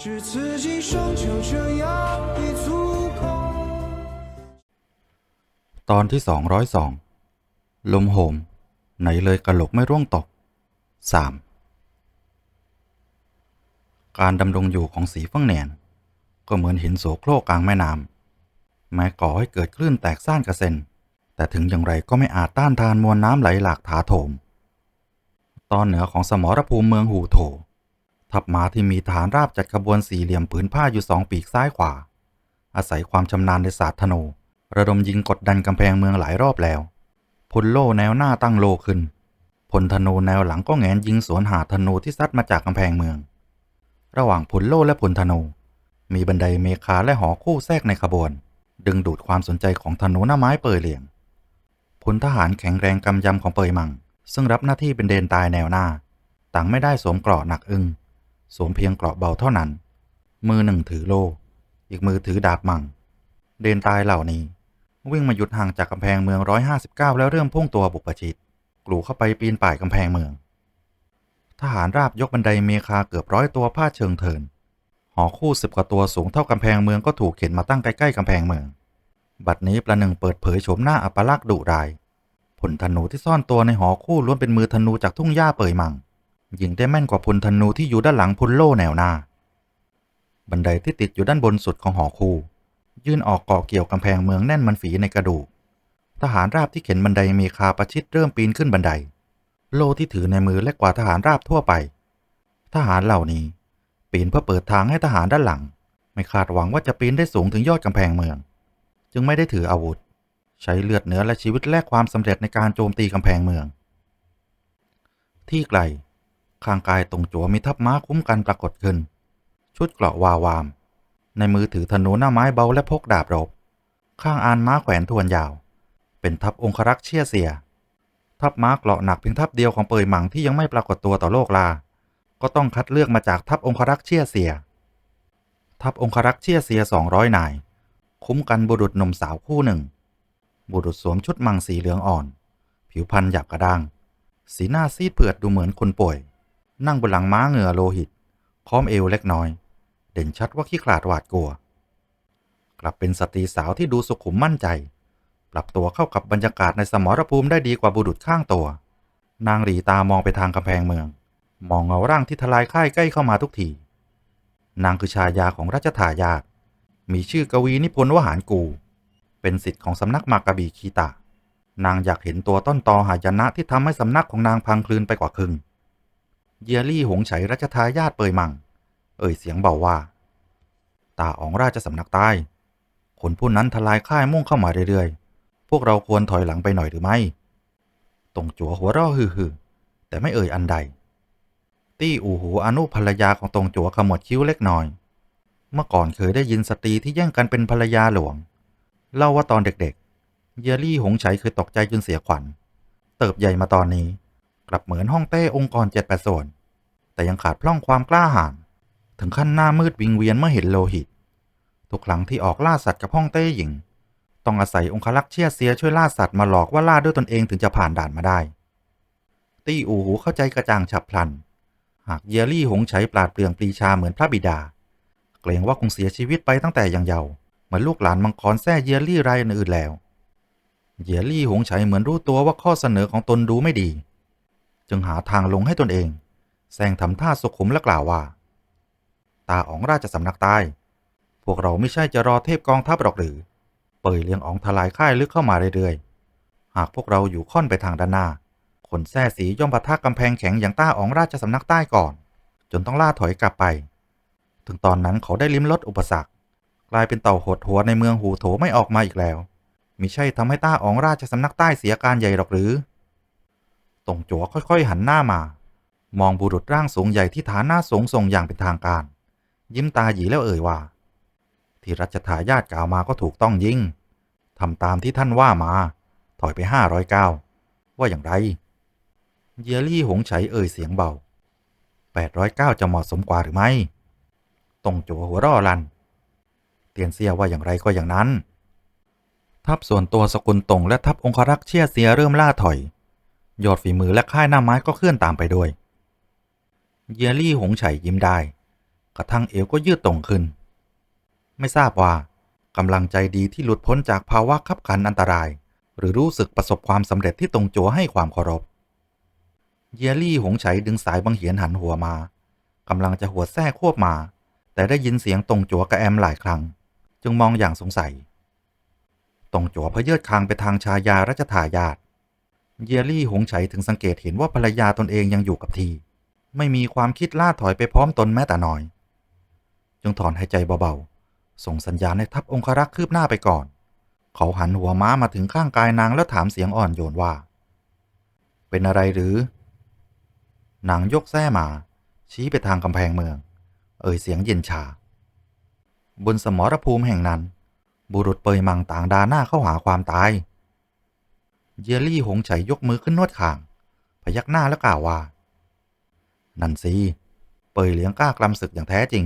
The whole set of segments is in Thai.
只刺激双就这样一足够。 ตอนที่สองร้อยสองลมโหม ไหนเลยกระโหลกไม่ร่วงตกสามการดำรงอยู่ของสีเฟั่งเหนียน ก็เหมือนหินโสโครกกลางแม่น้ำแม้ก่อให้เกิดคลื่นแตกซ่านกระเซ็น แต่ถึงอย่างไรก็ไม่อาจต้านทานมวลน้ำไหลหลากถาโถม ตอนเหนือของสมรภูมิเมืองหูโถ ทัพม้าที่มีฐานราบจัดขบวนสี่เหลี่ยมผืนผ้าอยู่สองปีกซ้ายขวา อาศัยความชำนาญในศาสตร์ธนู ระดมยิงกดดันกำแพงเมืองหลายรอบแล้ว พลโล่แนวหน้าตั้งโลขึ้น พลธนูแนวหลังก็แงนยิงสวนหาธนูที่ซัดมาจากกำแพงเมือง ระหว่างพลโล่และพลธนู มีบันไดเมคาและหอคู่แทรกในขบวน ดึงดูดความสนใจของธนูหน้าไม้เปยเหลียงพลทหารแข็งแรงกำยำของเปยมัง ซึ่งรับหน้าที่เป็นเดนตายแนวหน้า ต่างไม่ได้สวมเกราะหนักอึ้ง สวมเพียงเกราะเบาเท่านั้น มือหนึ่งถือโล่อีกมือถือดาบมัง เดนตายเหล่านี้ วิ่งมาหยุดห่างจากกำแพงเมือง159แล้วเริ่มพุ่งตัวบุกประชิดกลูเข้าไปปีนป่ายกำแพงเมือง ทหารราบยกบันไดเมคาเกือบร้อยตัวพาเชิงเทิน หอคู่สิบกว่าตัวสูงเท่ากำแพงเมืองก็ถูกเข็นมาตั้งใกล้ๆกำแพงเมือง บัดนี้ประหนึ่งเปิดเผยโฉมหน้าอัปลักษ์ดุรายผลธนูที่ซ่อนตัวในหอคู่ล้วนเป็นมือธนูจากทุ่งหญ้าเปยมัง ยิงได้แม่นกว่าพลธนูที่อยู่ด้านหลังพลโล่แนวหน้า บันไดที่ติดอยู่ด้านบนสุดของหอคูยื่นออกเกาะเกี่ยวกำแพงเมืองแน่นมันฝีในกระดูก ทหารราบที่เข็นบันไดมีคาประชิดเริ่มปีนขึ้นบันได โล่ที่ถือในมือเล็กกว่าทหารราบทั่วไป ทหารเหล่านี้ ปีนเพื่อเปิดทางให้ทหารด้านหลัง ไม่คาดหวังว่าจะปีนได้สูงถึงยอดกำแพงเมือง จึงไม่ได้ถืออาวุธ ใช้เลือดเนื้อและชีวิตแลกความสำเร็จในการโจมตีกำแพงเมือง ที่ไกล ข้างกายตรงจัวมีทัพม้าคุ้มกันปรากฏขึ้น ชุดเกราะวาวาม ในมือถือธนูหน้าไม้เบาและพกดาบรบ ข้างอานม้าแขวนทวนยาว เป็นทัพองครักษ์เชี่ยเสีย ทัพม้าเกราะหนักเพียงทัพเดียวของเปยหมังที่ยังไม่ปรากฏตัวต่อโลกลา ก็ต้องคัดเลือกมาจากทัพองครักษ์เชี่ยเสีย ทัพองครักษ์เชี่ยเสียสองร้อยนาย คุ้มกันบุรุษหนุ่มสาวคู่หนึ่ง บุรุษสวมชุดมังสีเหลืองอ่อน ผิวพรรณหยาบกระด้าง สีหน้าซีดเผือดดูเหมือนคนป่วย นั่งบนหลังม้าเหงื่อโลหิตค้อมเอวเล็กน้อย เด่นชัดว่าขี้ขลาดหวาดกลัว กลับเป็นสตรีสาวที่ดูสุขุมมั่นใจ ปรับตัวเข้ากับบรรยากาศในสมรภูมิได้ดีกว่าบุรุษข้างตัว นางหลีตามองไปทางกำแพงเมือง มองเงาร่างที่ทลายค่ายใกล้เข้ามาทุกที นางคือชายาของราชทายาทมีชื่อกวีนิพนธ์วหารกู เป็นสิทธิ์ของสำนักมากกะบีคีตะ นางอยากเห็นตัวต้นตอหายนะที่ทำให้สำนักของนางพังคลืนไปกว่าครึ่ง เยลี่หงไฉรัชทายาทเปยมัง เอ่ยเสียงเบาว่า ตาอองราชสำนักใต้คนผู้นั้นทลายค่ายมุ่งเข้ามาเรื่อยๆ พวกเราควรถอยหลังไปหน่อยหรือไม่ ตรงจัวหัวราะฮือๆ แต่ไม่เอ่ยอันใด ตี้อูหูอนุภรรยาของตรงจัวขมวดคิ้วเล็กน้อย เมื่อก่อนเคยได้ยินสตรีที่แย่งกันเป็นภรรยาหลวง เล่าว่าตอนเด็กๆ เยลี่หงไฉเคยตกใจจนเสียขวัญ เติบใหญ่มาตอนนี้ กลับเหมือนห้องเต้องค์กรเจ็ดแปดส่วน แต่ยังขาดพร่องความกล้าหาญถึงขั้นหน้ามืดวิงเวียนเมื่อเห็นโลหิต ทุกครั้งที่ออกล่าสัตว์กับห้องเต้หญิง ต้องอาศัยองคลักษ์เชี่ยเซียช่วยล่าสัตว์มาหลอกว่าล่าด้วยตนเองถึงจะผ่านด่านมาได้ ตี้อูหูเข้าใจกระจ่างฉับพลัน หากเยลี่หงไฉปราดเปรื่องปรีชาเหมือนพระบิดา เกรงว่าคงเสียชีวิตไปตั้งแต่ยังเยาว์เหมือนลูกหลานมังกรแท้เยลี่รายอื่นแล้ว เยลี่หงไฉเหมือนรู้ตัวว่าข้อเสนอของตนดูไม่ดี จึงหาทางลงให้ตนเองแซงทำท่าสุขุมและกล่าวว่า ตาอ๋องราชสำนักใต้พวกเราไม่ใช่จะรอเทพกองทัพหรอกหรือ เปยเลี้ยงอ๋องทลายค่ายลึกเข้ามาเรื่อยๆ หากพวกเราอยู่ค่อนไปทางด้านหน้า คนแท้สีย่อมปะทะกำแพงแข็งอย่างต้าอ๋องราชสำนักใต้ก่อน จนต้องล่าถอยกลับไป ถึงตอนนั้นเขาได้ลิ้มรสอุปสรรค กลายเป็นเต่าหดหัวในเมืองหูโถไม่ออกมาอีกแล้วมิใช่ทำให้ต้าอ๋องราชสำนักใต้เสียการใหญ่หรอกหรือ ตรงจัวค่อยๆหันหน้ามา มองบุรุษร่างสูงใหญ่ที่ฐานหน้าสูงส่งอย่างเป็นทางการ ยิ้มตาหยีแล้วเอ่ยว่า ที่รัชทายาทกล่าวมาก็ถูกต้องยิ่งทำตามที่ท่านว่ามา ถอยไปห้าร้อยเก้าว่าอย่างไรเยลี่หงไฉเอ่ยเสียงเบาแปดร้อยเก้าจะเหมาะสมกว่าหรือไม่ตรงจัวหัวร่อลัน เตียนเซียว่าอย่างไรก็อย่างนั้น ทัพส่วนตัวสกุลตงและทัพองครักษ์เชี่ยเซียเริ่มล่าถอย ยอดฝีมือและค่ายหน้าไม้ก็เคลื่อนตามไปด้วย เยลี่หงไฉยิ้มได้ขระทั่งเอวก็ยืดตรงขึ้น ไม่ทราบว่ากำลังใจดีที่หลุดพ้นจากภาวะขับขันอันตราย หรือรู้สึกประสบความสำเร็จที่ตรงจัวให้ความเคารพ เยลี่หงไฉดึงสายบังเหียนหันหัวมากำลังจะหัวแท้ควบมา แต่ได้ยินเสียงตรงจัวกระแอมหลายครั้ง จึงมองอย่างสงสัย ตรงจัวพเยิดคางไปทางชายารัชทายาท เยลี่หงไฉถึงสังเกตเห็นว่าภรรยาตนเองยังอยู่กับที ไม่มีความคิดล่าถอยไปพร้อมตนแม้แต่น้อย จึงถอนหายใจเบาๆ ส่งสัญญาณให้ทัพองครักษ์คืบหน้าไปก่อน เขาหันหัวม้ามาถึงข้างกายนางแล้วถามเสียงอ่อนโยนว่า เป็นอะไรหรือ นางยกแส้มา ชี้ไปทางกำแพงเมือง เอ่ยเสียงเย็นชา บนสมรภูมิแห่งนั้น บุรุษเปยมังต่างดาหน้าเข้าหาความตาย เยลี่หงไฉยกมือขึ้นนวดข่าง พยักหน้าแล้วกล่าวว่า นั่นสิเปยเหลียงกล้ากลำศึกอย่างแท้จริง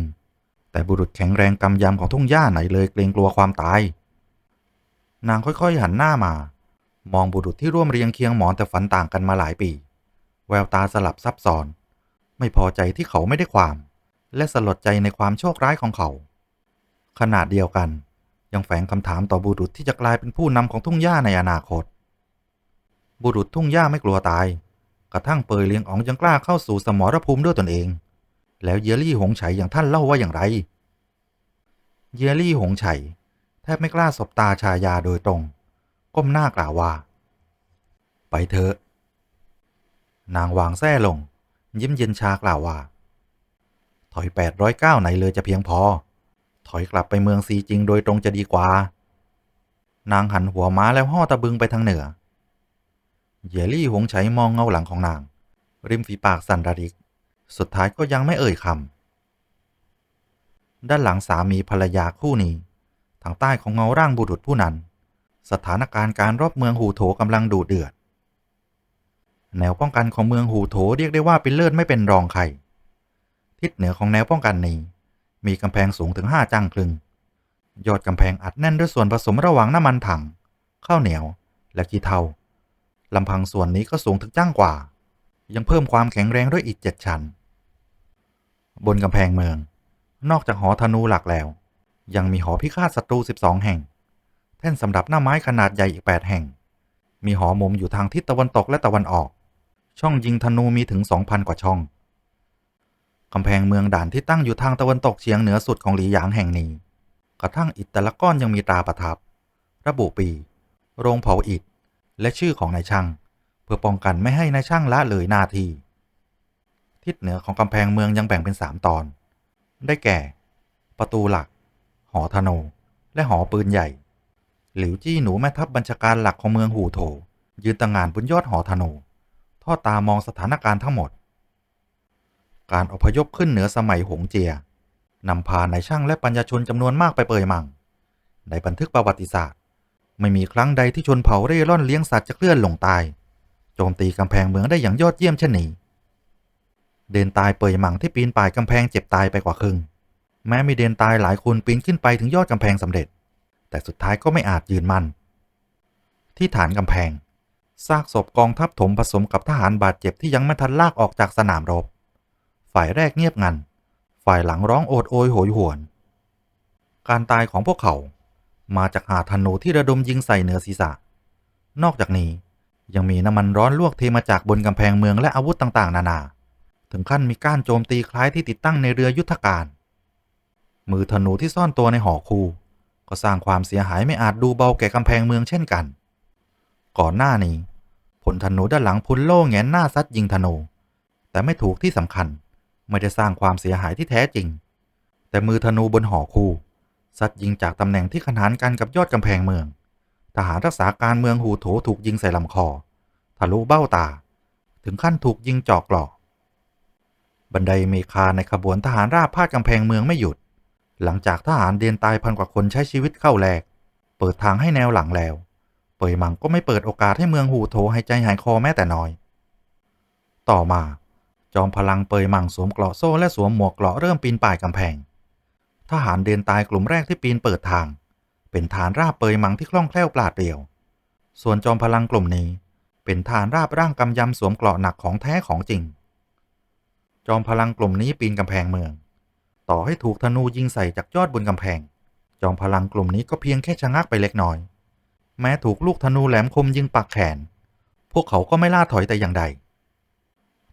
แต่บุรุษแข็งแรงกำยำของทุ่งหญ้าไหนเลยเกรงกลัวความตาย นางค่อยๆหันหน้ามา มองบุรุษที่ร่วมเรียงเคียงหมอนแต่ฝันต่างกันมาหลายปี แววตาสลับซับซ้อน ไม่พอใจที่เขาไม่ได้ความ และสลดใจในความโชคร้ายของเขาขนาดเดียวกัน ยังแฝงคำถามต่อบุรุษที่จะกลายเป็นผู้นำของทุ่งหญ้าในอนาคต บุรุษทุ่งหญ้าไม่กลัวตาย กระทั่งเปยเลียงอ๋องยังกล้าเข้าสู่สมรภูมิด้วยตนเอง แล้วเยลี่หงไฉอย่างท่านเล่าว่าอย่างไร เยลี่หงไฉแทบไม่กล้าสบตาชายาโดยตรง ก้มหน้ากล่าวว่า ไปเถอะ นางวางแส้ลง ยิ้มเย็นชากล่าวว่า ถอยแปดร้อยเก้าไหนเลยจะเพียงพอ ถอยกลับไปเมืองซีจริงโดยตรงจะดีกว่า นางหันหัวม้าแล้วห่อตะบึงไปทางเหนือ เยลี่หงไฉมองเงาหลังของนาง ริมฝีปากสั่นระริก สุดท้ายก็ยังไม่เอ่ยคำด้านหลังสามีภรรยาคู่นี้ ทางใต้ของเงาร่างบุรุษผู้นั้น สถานการณ์การรอบเมืองหูโถกำลังดูเดือด แนวป้องกันของเมืองหูโถเรียกได้ว่าเป็นเลิศไม่เป็นรองใครทิศเหนือของแนวป้องกันนี้ มีกำแพงสูงถึงห้าจังคลึง ยอดกำแพงอัดแน่นด้วยส่วนผสมระหว่างน้ำมันถัง ข้าวเหนียว และกีเทา ลำพังส่วนนี้ก็สูงถึงจ้างกว่า ยังเพิ่มความแข็งแรงด้วยอีกเจ็ดชั้น บนกำแพงเมือง นอกจากหอธนูหลักแล้ว ยังมีหอพิฆาตศัตรู 12 แห่ง แท่นสำหรับหน้าไม้ขนาดใหญ่อีก 8 แห่ง มีหอมุมอยู่ทางทิศตะวันตกและตะวันออก ช่องยิงธนูมีถึง 2,000 กว่าช่องกำแพงเมืองด่านที่ตั้งอยู่ทางตะวันตกเฉียงเหนือสุดของหลีหยางแห่งนี้ กระทั่งอิฐแต่ละก้อนยังมีตราประทับ ระบุปี โรงเผาอิฐ และชื่อของนายช่าง เพื่อป้องกันไม่ให้นายช่างละเลยหน้าที่ ทิศเหนือของกำแพงเมืองยังแบ่งเป็นสามตอน ได้แก่ ประตูหลัก หอธนู และหอปืนใหญ่ หลิวจี้หนูแม่ทัพบัญชาการหลักของเมืองหูโถ ยืนต่างงานบนยอดหอธนู ทอดตามองสถานการณ์ทั้งหมด การอพยพขึ้นเหนือสมัยหงเจียนำพานายช่างและปัญญาชนจำนวนมากไปเปยมังในบันทึกประวัติศาสตร์ ไม่มีครั้งใดที่ชนเผ่าเร่ร่อนเลี้ยงสัตว์จะเคลื่อนลงตาย โจมตีกำแพงเมืองได้อย่างยอดเยี่ยมเช่นนี้ เดินตายเปยมังที่ปีนป่ายกำแพงเจ็บตายไปกว่าครึ่ง แม้มีเดนตายหลายคนปีนขึ้นไปถึงยอดกำแพงสำเร็จ แต่สุดท้ายก็ไม่อาจยืนมั่น ที่ฐานกำแพง ซากศพกองทัพถมผสมกับทหารบาดเจ็บที่ยังไม่ทันลากออกจากสนามรบ ฝ่ายแรกเงียบงัน ฝ่ายหลังร้องโอดโอยโหยหวน การตายของพวกเขา มาจากหาธนูที่ระดมยิงใส่เหนือศีรษะ นอกจากนี้ยังมีน้ำมันร้อนลวกเทมาจากบนกำแพงเมืองและอาวุธต่างๆ นานา ถึงขั้นมีก้ารโจมตีคล้ายที่ติดตั้งในเรือยุทธการ มือธนูที่ซ่อนตัวในหอคู ก็สร้างความเสียหายไม่อาจดูเบาแก่กำแพงเมืองเช่นกัน ก่อนหน้านี้ผลธนูด้านหลังพุนโล่งแงนหน้าซัดยิงธนู แต่ไม่ถูกที่สำคัญไม่ได้สร้างความเสียหายที่แท้จริง แต่มือธนูบนหอคู ซัดยิงจากตำแหน่งที่ขนานกันกับยอดกำแพงเมือง ทหารรักษาการเมืองหูโถถูกยิงใส่ลำคอ ทะลุเบ้าตา ถึงขั้นถูกยิงจอกกลอก บันไดเมคาในขบวนทหารราบพาดกำแพงเมืองไม่หยุด หลังจากทหารเดียนตายพันกว่าคนใช้ชีวิตเข้าแลก เปิดทางให้แนวหลังแล้ว เปยมังก็ไม่เปิดโอกาสให้เมืองหูโถหายใจหายคอแม้แต่น้อย ต่อมา จอมพลังเปยมังสวมเกราะโซ่และสวมหมวกเกราะเริ่มปีนป่ายกำแพง ทหารเดินตายกลุ่มแรกที่ปีนเปิดทาง เป็นฐานราบเปยมังที่คล่องแคล่วปราดเปรียว ส่วนจอมพลังกลุ่มนี้ เป็นฐานราบร่างกำยำสวมเกราะหนักของแท้ของจริง จอมพลังกลุ่มนี้ปีนกำแพงเมือง ต่อให้ถูกธนูยิงใส่จากยอดบนกำแพง จอมพลังกลุ่มนี้ก็เพียงแค่ชะงักไปเล็กน้อย แม้ถูกลูกธนูแหลมคมยิงปักแขน พวกเขาก็ไม่ล่าถอยแต่อย่างใด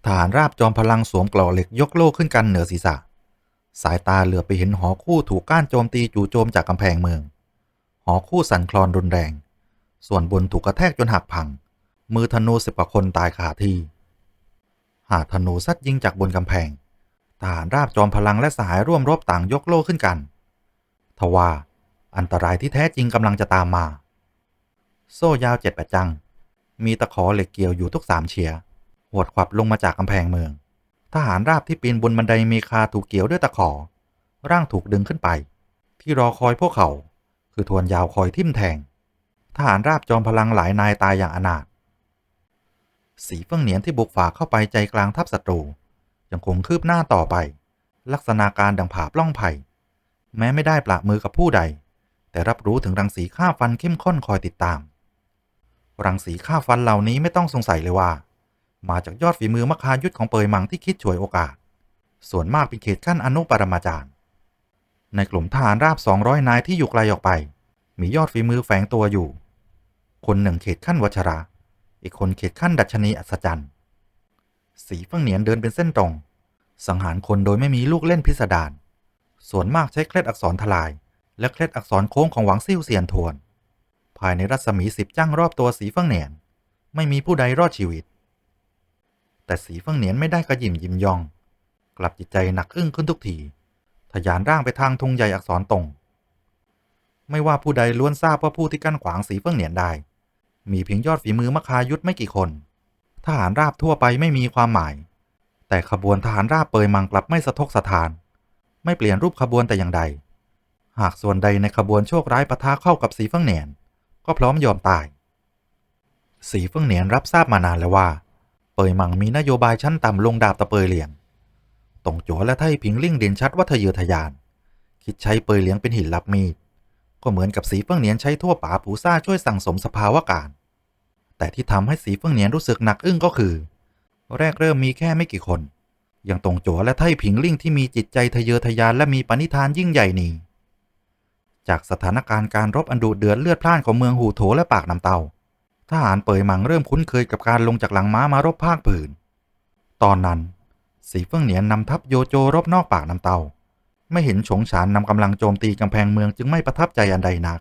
ทหารราบจอมพลังสวมเกราะเหล็กยกโล่ขึ้นกันเหนือศีรษะ สายตาเหลือบไปเห็นหอคู่ถูกก้านโจมตีจู่โจมจากกำแพงเมือง หอคู่สั่นคลอนรุนแรง ส่วนบนถูกกระแทกจนหักพัง มือธนูสิบกว่าคนตายคาที่ หาธนูซัดยิงจากบนกำแพง ทหารราบจอมพลังและสหายร่วมรบต่างยกโล่ขึ้นกัน ทว่าอันตรายที่แท้จริงกำลังจะตามมา โซ่ยาวเจ็ดแปดจัง มีตะขอเหล็กเกี่ยวอยู่ทุกสามเฉียหวดขวับลงมาจากกำแพงเมือง ทหารราบที่ปีนบนบันไดเมคาถูกเกี่ยวด้วยตะขอ ร่างถูกดึงขึ้นไป ที่รอคอยพวกเขา คือทวนยาวคอยทิ่มแทง ทหารราบจอมพลังหลายนายตายอย่างอนาถสีเฟื่องเหนียนที่บุกฝ่าเข้าไปใจกลางทัพศัตรู ยังคงคืบหน้าต่อไป ลักษณะการดังผาปล้องไผ่แม้ไม่ได้ปละมือกับผู้ใด แต่รับรู้ถึงรังสีฆ่าฟันเข้มข้นคอยติดตาม รังสีฆ่าฟันเหล่านี้ไม่ต้องสงสัยเลยว่า มาจากยอดฝีมือมคายุทธของเปยมังที่คิดฉวยโอกาส ส่วนมากเป็นเขตขั้นอนุปรมาจารย์ ในกลุ่มทหารราบ 200 นายที่อยู่ไกลออกไป มียอดฝีมือแฝงตัวอยู่ คนหนึ่งเขตขั้นวัชระ อีกคนเขตขั้นดัชนีอัศจรรย์ สีฟื่งเหนียนเดินเป็นเส้นตรง สังหารคนโดยไม่มีลูกเล่นพิสดาร ส่วนมากใช้เคล็ดอักษรทลาย และเคล็ดอักษรโค้งของหวังซิ่วเซียนทวน ภายในรัศมีสิบจ้างรอบตัวสีฟื่งเหนียน ไม่มีผู้ใดรอดชีวิต แต่สีเฟื่องเหนียนไม่ได้กระยิมยิมยอง กลับจิตใจหนักอึ้งขึ้นทุกทีทะยานร่างไปทางธงใหญ่อักษรตรง ไม่ว่าผู้ใดล้วนทราบว่าผู้ที่กั้นขวางสีเฟื่องเหนียนได้ มีเพียงยอดฝีมือมคายุทธไม่กี่คนทหารราบทั่วไปไม่มีความหมาย แต่ขบวนทหารราบเปยมังกลับไม่สะทกสะทาน ไม่เปลี่ยนรูปขบวนแต่อย่างใด หากส่วนใดในขบวนโชคร้ายปะทะเข้ากับสีเฟื่องเหนียน ก็พร้อมยอมตาย สีเฟื่องเหนียนรับทราบมานานแล้วว่า เปยมังมีนโยบายชั้นต่ำลงดาบตะเปยเหลียงตงจัวและไทผิงลิ่งเด่นชัดว่าทะเยอทะยาน คิดใช้เปยเหลียงเป็นหินรับมีด ก็เหมือนกับสีเฟื่องเหนียนใช้ทั่วป่าผูซ่าช่วยสั่งสมสภาวะการ แต่ที่ทำให้สีเฟื่องเหนียนรู้สึกหนักอึ้งก็คือ แรกเริ่มมีแค่ไม่กี่คน อย่างตงจัวและไทผิงลิ่งที่มีจิตใจทะเยอทะยานและมีปณิธานยิ่งใหญ่นี้ จากสถานการณ์การรบอันดุเดือดเลือดพล่านของเมืองหูโถและปากน้ำเตา ทหารเปยมังเริ่มคุ้นเคยกับการลงจากหลังม้ามารบภาคผืน ตอนนั้น สีเฟื่องเหนียนนำทัพโยโจรบนอกปากน้ำเตา ไม่เห็นฉงฉานนำกำลังโจมตีกำแพงเมืองจึงไม่ประทับใจอันใดนัก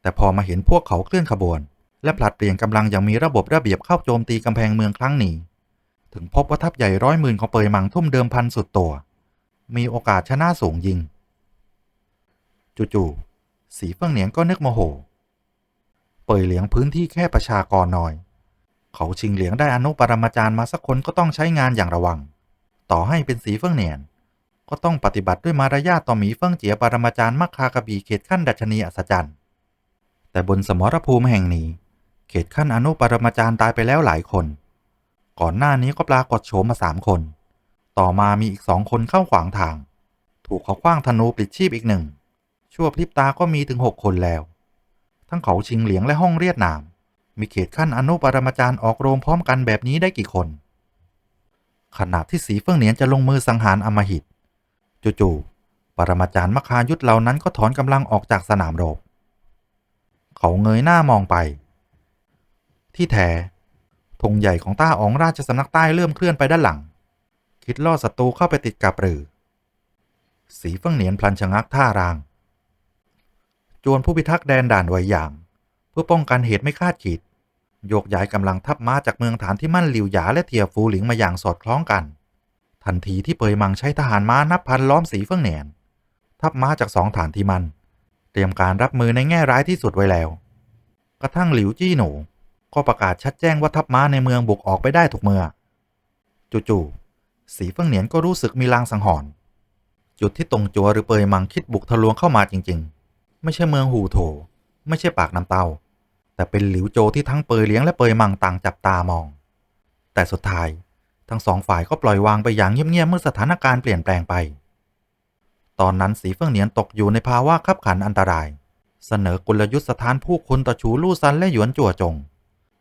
แต่พอมาเห็นพวกเขาเคลื่อนขบวน และผลัดเปลี่ยนกำลังอย่างมีระบบระเบียบเข้าโจมตีกำแพงเมืองครั้งนี้ ถึงพบว่าทัพใหญ่ร้อยหมื่นของเปยมังทุ่มเดิมพันสุดตัว มีโอกาสชนะสูงยิงจู่ๆสีเฟื่องเหนียนก็นึกโมโห ปยเหลียงพื้นที่แค่ประชากรน้อย เขาชิงเหลียงได้อนุปรมาจารย์มาสักคนก็ต้องใช้งานอย่างระวัง ต่อให้เป็นสีเฟื่องเหนียน ก็ต้องปฏิบัติด้วยมารยาทต่อหมีเฟื่องเจียปรมาจารย์มักคากระบีเขตขั้นดัชนีอัศจรรย์ แต่บนสมรภูมิแห่งนี้ เขตขั้นอนุปรมาจารย์ตายไปแล้วหลายคน ก่อนหน้านี้ก็ปรากฏโฉมมาสามคน ต่อมามีอีกสองคนเข้าขวางทาง ถูกเขาคว้างธนูปลิดชีพอีกหนึ่งชั่วพริบตาก็มีถึงหกคนแล้ว ทั้งเขาชิงเหลียงและห้องเรียดนาม มีเขตขั้นอนุปรมาจารย์ออกโรงพร้อมกันแบบนี้ได้กี่คน ขณะที่สีเฟื่องเหนียนจะลงมือสังหารอมหิตจู่ๆปรมาจารย์มคายุทธเหล่านั้นก็ถอนกำลังออกจากสนามรบ เขาเงยหน้ามองไป ที่แท้ธงใหญ่ของต้าอองราชสำนักใต้เริ่มเคลื่อนไปด้านหลัง คิดล่อศัตรูเข้าไปติดกับหรือ สีเฟื่องเหนียนพลันชะงักท่าราง จวนผู้พิทักษ์แดนด่านไว้อย่างเพื่อป้องกันเหตุไม่คาดคิด โยกย้ายกำลังทัพม้าจากเมืองฐานที่มั่นหลิวหยาและเทียฟูหลิงมาอย่างสอดคล้องกัน ทันทีที่เปยมังใช้ทหารม้านับพันล้อมสีเฟื่องเหนียนทัพม้าจากสองฐานที่มัน เตรียมการรับมือในแง่ร้ายที่สุดไว้แล้ว กระทั่งหลิวจี้หนูก็ประกาศชัดแจ้งว่าทัพม้าในเมืองบุกออกไปได้ทุกเมื่อจู่ๆสีเฟื่องเหนียนก็รู้สึกมีลางสังหรณ์จุดที่ตรงจัวหรือเปยมังคิดบุกทะลวงเข้ามาจริง ๆ ไม่ใช่เมืองหูโถ ไม่ใช่ปากน้ำเตาแต่เป็นหลิวโจที่ทั้งเปยเลี้ยงและเปยมังต่างจับตามอง แต่สุดท้ายทั้งสองฝ่ายก็ปล่อยวางไปอย่างเงียบๆเมื่อสถานการณ์เปลี่ยนแปลงไป ตอนนั้นสีเฟื่องเหนียนตกอยู่ในภาวะขับขันอันตราย เสนอกลยุทธ์สถานผู้คนต่อชูลู่ซันและหยวนจั่วจง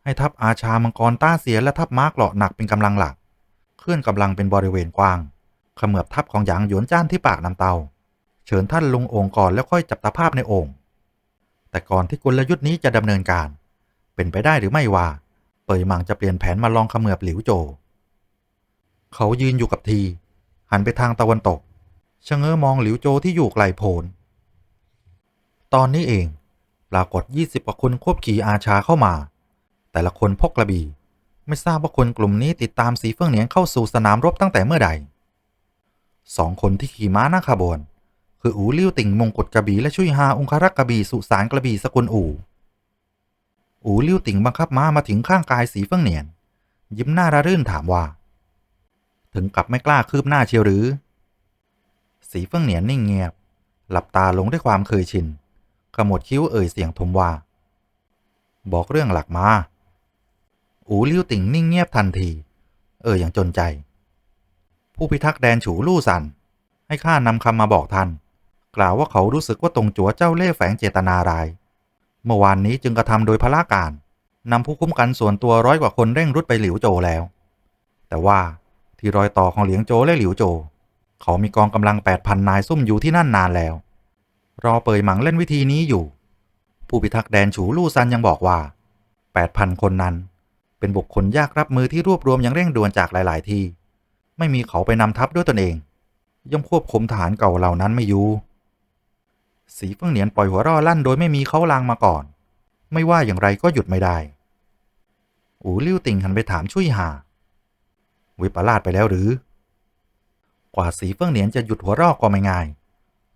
ให้ทัพอาชามังกรต้าเสียและทัพม้าเกราะหนักเป็นกำลังหลัก เคลื่อนกำลังเป็นบริเวณกว้าง ขมือบทับของหยางหยวนจ้านที่ปากน้ำเตา เชิญท่านลงโอ่งก่อนแล้วค่อยจับตาภาพในโอ่งแต่ก่อนที่กลยุทธ์นี้จะดำเนินการ เป็นไปได้หรือไม่ว่า เปยหมังจะเปลี่ยนแผนมาลองขมือบหลิวโจ เขายืนอยู่กับที หันไปทางตะวันตกชะเง้อมองหลิวโจที่อยู่ไกลโพนตอนนี้เองปรากฏ 20กว่าคนควบขี่อาชาเข้ามา แต่ละคนพกกระบี่ ไม่ทราบว่าคนกลุ่มนี้ติดตามสีเฟื่องเหนียนเข้าสู่สนามรบตั้งแต่เมื่อใดสองคนที่ขี่ม้าหน้าขบวน คืออูลิ่วติ่งมงกุฎกระบี่และชุยฮาองคารักกระบี่สุสานกระบี่สกุลอู่ อูลิ่วติ่งบังคับม้ามาถึงข้างกายสีเฟื่องเหนียน ยิ้มหน้าระรื่นถามว่า ถึงกับไม่กล้าคืบหน้าเชียวหรือ สีเฟื่องเหนียนนิ่งเงียบ หลับตาลงด้วยความเคยชินขมวดคิ้วเอ่ยเสียงทมว่า บอกเรื่องหลักมา อูลิ่วติ่งนิ่งเงียบทันที เอ่ยอย่างจนใจ ผู้พิทักษ์แดนฉูลู่สัน ให้ข้านำคำมาบอกท่าน กล่าวว่าเขารู้สึกว่าตรงจัวเจ้าเล่ห์แฝงเจตนาราย เมื่อวานนี้จึงกระทำโดยพละการนำผู้คุ้มกันส่วนตัวร้อยกว่าคนเร่งรุดไปหลิวโจแล้ว แต่ว่าที่รอยต่อของเหลียงโจและหลิวโจ เขามีกองกำลัง8,000นนายซุ่มอยู่ที่นั่นนานแล้ว รอเปยหมังเล่นวิธีนี้อยู่ ผู้พิทักษ์แดนฉูลู่ซันยังบอกว่า8,000คนนั้น เป็นบุคคลยากรับมือที่รวบรวมอย่างเร่งด่วนจากหลาย ๆ ที่ ไม่มีเขาไปนำทัพด้วยตนเอง ย่อมควบคุมฐานเก่าเหล่านั้นไม่อยู่ สีเฟิงเหนียนปล่อยหัวร่อลั่นโดยไม่มีเขาลางมาก่อน ไม่ว่าอย่างไรก็หยุดไม่ได้ อูลิ่วติงหันไปถามชุยหา วิปลาสไปแล้วหรือ กว่าสีเฟิงเหนียนจะหยุดหัวเรอกก็ไม่ง่าย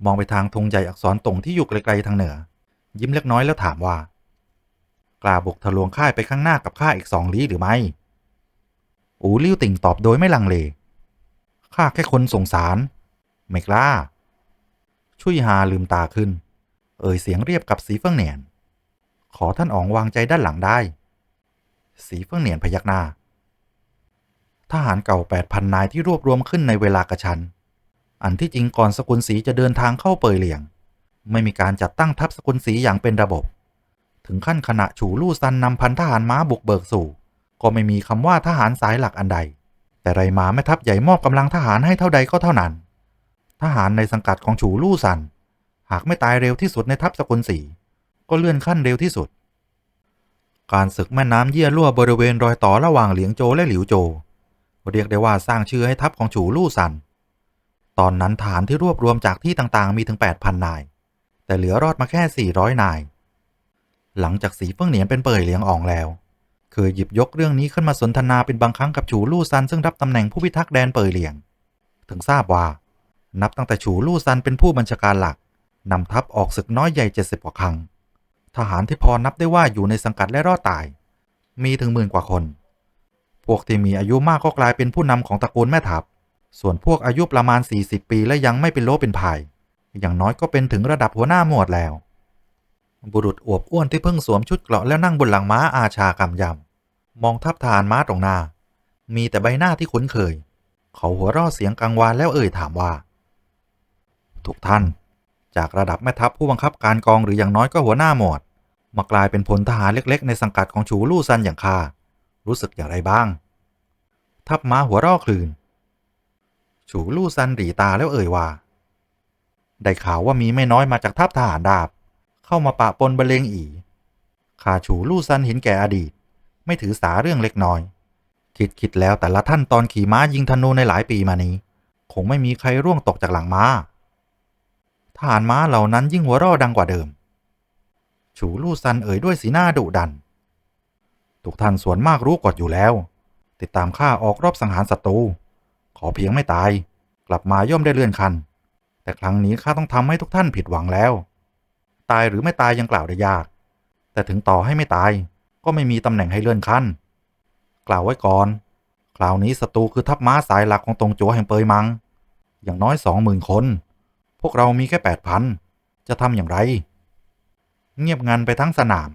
มองไปทางธงใหญ่อักษรตรงที่อยู่ไกลๆทางเหนือ ยิ้มเล็กน้อยแล้วถามว่า กล้าบุกทะลวงค่ายไปข้างหน้ากับข้าอีกสองลี้หรือไม่ อูลิ่วติ่งตอบโดยไม่ลังเล ข้าแค่คนสงสาร ไม่กล้า ชุยฮาลืมตาขึ้น เอ่ยเสียงเรียบกับสีเฟิงเหนียน ขอท่านอ๋องวางใจด้านหลังได้ สีเฟิงเหนียนพยักหน้า ทหารเก่า8,000นนายที่รวบรวมขึ้นในเวลากระชั้นอันที่จริงก่อนสกุลศรีจะเดินทางเข้าเปยเหลียง ไม่มีการจัดตั้งทัพสกุลศรีอย่างเป็นระบบ ถึงขั้นขณะฉูลู่ซันนำพันทหารม้าบุกเบิกสู่ ก็ไม่มีคำว่าทหารสายหลักอันใด แต่ไรมาแม่ทัพใหญ่มอบกำลังทหารให้เท่าใดก็เท่านั้น ทหารในสังกัดของฉูลู่ซัน หากไม่ตายเร็วที่สุดในทัพสกุลศรีก็เลื่อนขั้นเร็วที่สุด การศึกแม่น้ำเยี่ยรั่วบริเวณรอยต่อระหว่างเหลียงโจและหลิวโจ เรียกได้ว่าสร้างชื่อให้ทัพของฉูลู่ซัน ตอนนั้นฐานที่รวบรวมจากที่ต่างๆ มีถึง 8,000 นาย แต่เหลือรอดมาแค่ 400 นาย หลังจากสีเฟิ่งเหนียนเป็นเป่ยเหลียงอ่องแล้วเคยหยิบยกเรื่องนี้ขึ้นมาสนทนาเป็นบางครั้งกับฉูลู่ซันซึ่งรับตำแหน่งผู้พิทักษ์แดนเป่ยเหลียง ถึงทราบว่า นับตั้งแต่ฉูลู่ซันเป็นผู้บัญชาการหลักนำทัพออกศึกน้อยใหญ่70กว่าครั้ง ทหารที่พอนับได้ว่าอยู่ในสังกัดและรอดตาย มีถึงหมื่นกว่าคน พวกที่มีอายุมากก็กลายเป็นผู้นำของตระกูลแม่ทัพ ส่วนพวกอายุประมาณ 40 ปีและยังไม่เป็นโลเป็นพาย อย่างน้อยก็เป็นถึงระดับหัวหน้าหมวดแล้ว บุรุษอวบอ้วนที่เพิ่งสวมชุดเกราะแล้วนั่งบนหลังม้าอาชากำยำมองทับทหารม้าตรงหน้า มีแต่ใบหน้าที่คุ้นเคย เขาหัวเราะเสียงกังวานแล้วเอ่ยถามว่า ทุกท่าน จากระดับแม่ทัพผู้บังคับการกองหรืออย่างน้อยก็หัวหน้าหมวดมากลายเป็นพลทหารเล็กๆ ในสังกัดของฉูลู่ซันอย่างข้ารู้สึกอย่างไรบ้าง ทัพม้าหัวราะคลืนฉูลู่ซันหลีตาแล้วเอ่ยว่า ได้ข่าวว่ามีไม่น้อยมาจากทัพทหารดาบ เข้ามาปะปนบรรเลงอีข้าฉูลู่ซันเห็นแก่อดีต ไม่ถือสาเรื่องเล็กน้อย คิดคิดแล้วแต่ละท่านตอนขี่ม้ายิงธนูในหลายปีมานี้ คงไม่มีใครร่วงตกจากหลังม้า ทหารม้าเหล่านั้นยิ่งหัวเราะดังกว่าเดิม ฉูลู่ซันเอ่ยด้วยสีหน้าดุดัน ทุกท่านส่วนมากรู้กฎอยู่แล้ว ติดตามข้าออกรอบสังหารศัตรู ขอเพียงไม่ตาย กลับมาย่อมได้เลื่อนขั้นแต่ครั้งนี้ข้าต้องทำให้ทุกท่านผิดหวังแล้ว ตายหรือไม่ตายยังกล่าวได้ยาก แต่ถึงต่อให้ไม่ตาย ก็ไม่มีตำแหน่งให้เลื่อนขั้น กล่าวไว้ก่อน คราวนี้ศัตรูคือทัพม้าสายหลักของตรงจัวแห่งเปยมัง อย่างน้อยสองหมื่นคน พวกเรามีแค่แปดพันจะทำอย่างไร เงียบงันไปทั้งสนาม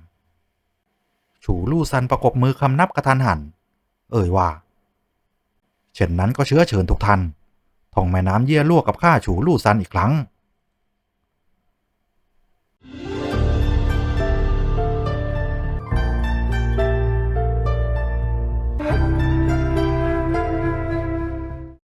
ฉูลู่ซันประกบมือคำนับกระทันหัน เอ่ยว่า เช่นนั้นก็เชื้อเชิญทุกท่านท่องแม่น้ำเยี่ยลั่วกับข้าฉูลู่ซันอีกครั้ง